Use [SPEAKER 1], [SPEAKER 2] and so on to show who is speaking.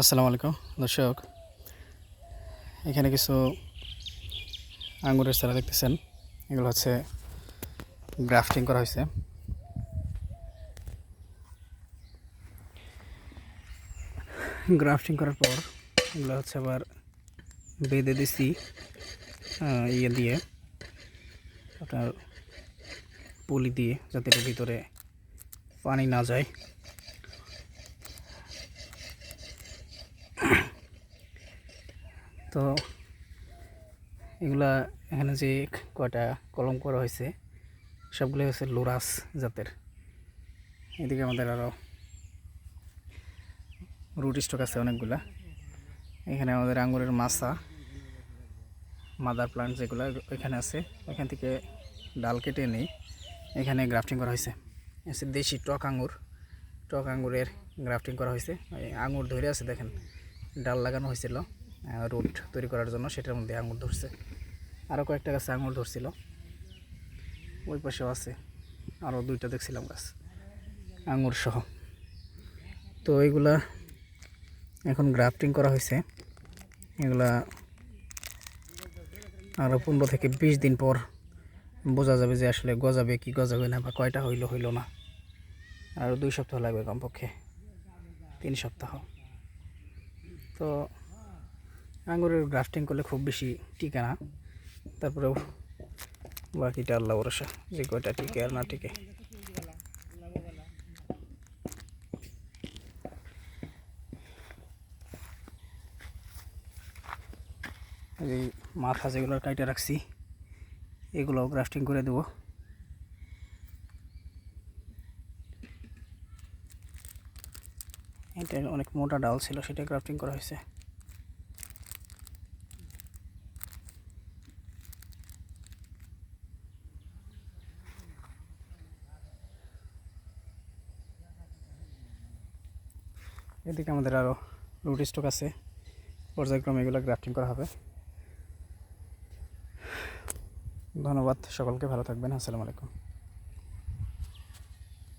[SPEAKER 1] আসসালামু আলাইকুম, দর্শক। এখানে কিছু আঙ্গুরের চারা দেখতেছেন। এগুলো হচ্ছে গ্রাফটিং করা হয়েছে। গ্রাফটিং করার পর এগুলো হচ্ছে আবার বেঁধে দিছি ইয়ে দিয়ে, আপনার পলি দিয়ে, যাতে ভিতরে পানি না যায়। তো এগুলা এখানে যে কয়টা কলম করা হয়েছে সবগুলো হচ্ছে লোরাস জাতের। এদিকে আমাদের আরও রুট স্টক আছে অনেকগুলা। এখানে আমাদের আঙ্গুরের মাছা, মাদার প্লান্ট যেগুলো এখানে আছে, এখান থেকে ডাল কেটে নেই এখানে গ্রাফটিং করা হয়েছে। দেশি টক আঙ্গুর, টক আঙুরের গ্রাফটিং করা হয়েছে। এই আঙ্গুর ধরে আছে দেখেন। ডাল লাগানো হয়েছিল রুট তৈরি করার জন্য, সেটার মধ্যে আঙুর ধরছে। আরও কয়েকটা গাছে আঙুর ধরছিল। ওই পাশেও আছে। আরও দুইটা দেখছিলাম গাছ, আঙুর সহ। তো এইগুলা এখন গ্রাফটিং করা হয়েছে। এগুলা আরও পনেরো থেকে বিশ দিন পর বোঝা যাবে যে আসলে গজাবে কি গজাবে না বা কয়টা হইল হইল না। আরও দুই সপ্তাহ লাগবে কমপক্ষে। তিন সপ্তাহ। তো আঙুরের গ্রাফটিং করলে খুব বেশি টিকে না। তারপরেও বাকিটা আল্লাহ ভরসা যে কয়টা টিকে আর না টিকে। এই মাথা যেগুলো কাইটে রাখছি এগুলো গ্রাফটিং করে দেবো। এটা অনেক মোটা ডাল ছিল, সেটা গ্রাফটিং করা হয়েছে। এদিকে আমাদের আরও রুট স্টক আছে। পর্যায়ক্রমে এগুলো গ্রাফটিং করা হবে। ধন্যবাদ, সকলকে ভালো থাকবেন। আসসালামু আলাইকুম।